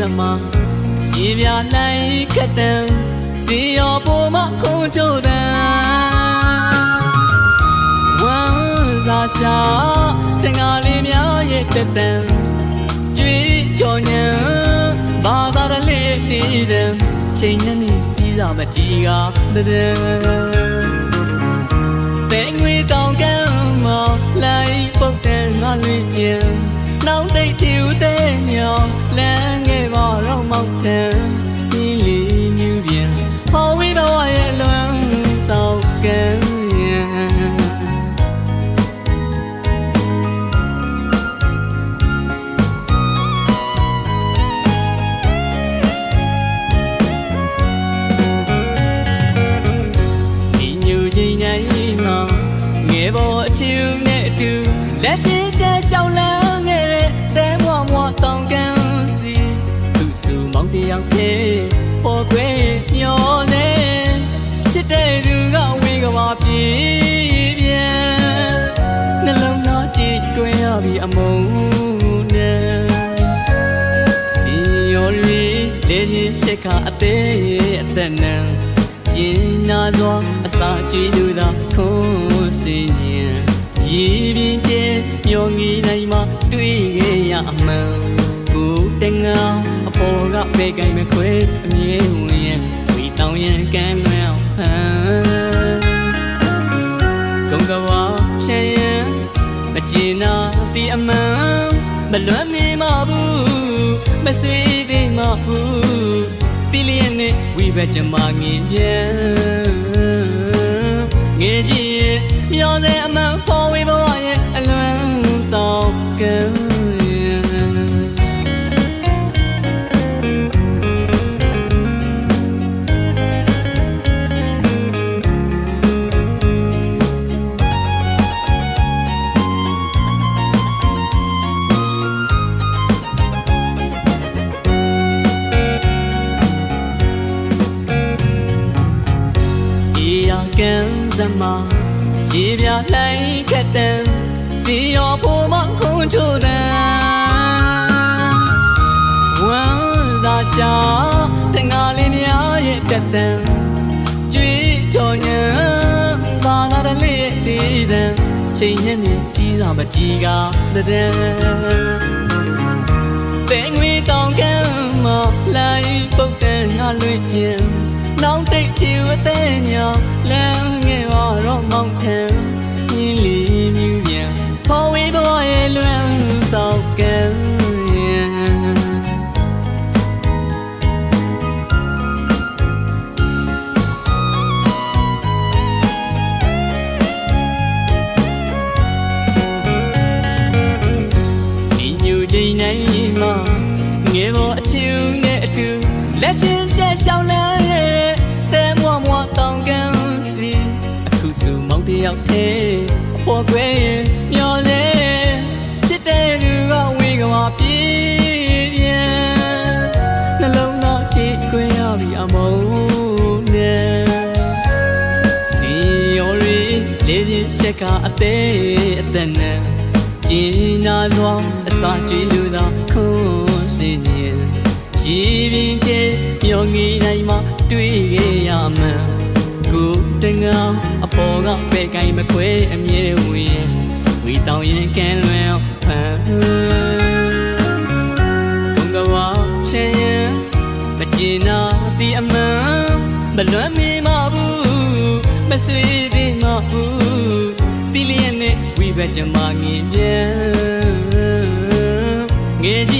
စမရေပြလိုက်ခတ်တံစီရောပေါ်မခုံချိုတံဝမ်းစာရှာတငါလေးများရဲ့တက်တံကြွေးကြော်ညံဘာသာရလေးတည်တံချိန်နဲ့နေစီးစာမကြီးကတဲ့တဲ့ငွေတောင်ကမ်းမလိုက်ပုတ်တဲ့ငါလွင်ပြန်နောက်တိတ်ချူတဲ့မြောင်လမ်း လက်ချင်းရှက်ရှောင်းလန်းငယ်တဲ့တဲမွားမွားတောင်ကန်းစီသူစုမောင်တယောက်ရဲ့ပေါ်ခွေမျောနေချစ်တဲ့သူကဝေကဘာပြေးပြန်နှလုံးသားကြည်တွင်ရပြီအမုန်းနဲ့စီယောရီလေရင်ရှက်ခအသေးအသက်နံကျင်းနာစွာအစာကြွေးလူသာခုံးစင်ရင်ရည်ပြင်းချင်း မျောငီနိုင်မှတွေ့ခဲ့ရအမှန်ကိုတငါအပေါ်ကပဲကိုင်မခွဲအမြဲဝင်ရင်ဝီတောင်းရင်ကမ်းလွန်ဖန်ကုံကဝါချင်ရင်မကျင်နာဒီအမှန်မလွမ်းနေမဘူးမဆွေးသေးမဘူးတီလျက်နဲ့ဝိဘက်ချမငင်ပြန်ငယ်ကြီးရဲ့မျောစေအမှန်ဖော် ကံဒီရကံစမရေပြလိုက်ခတ်တံ စီရောဖို့မခုံချိုတံဝမ်းစာရှာတငါလေးများရဲ့တက်တံကြွေးကြော်ညံဘာသာရလေးတည်တံချိန်ညနေစီးစာမကြီးကတဲ့တဲ့ငွေတောင်ကမ်းမလိုက်ပုတ်တဲ့ငါလွင်ပြန်နောင်တိတ်ချီဝတဲ့ညော ယောက်သေးအပေါ်ခွဲရဲ့မျောလဲချစ်တဲ့လူကဝေကမာပြေးပြန်နှလုံးသားချစ်ခွင့်ရပြီအမုန်းနဲ့စီယောရီလေရင်ရှက်ကအသေးအသက်နဲ့ကျင်းနာစွာအစာကျွေးလူသာခွန်စင်ရင်ရှိပြင်းချေမျောငီနိုင်မှတွေ့ခဲ့ရမှန်ကိုတငောင်းအ ပေါ်ကပဲကိုင်းမခွဲအမြဲဝင်ဝီတောင်ရင်ကန်းလွန်းဖန်ဘုံကဝါချင်ရင်မကျင်နာဒီအမှန်မလွမ်းနေမဘူးမဆွေသေးမဘူးတီလျက်နဲ့ဝီဘက်ချင်မငင်ပြန်ငယ်ကြီး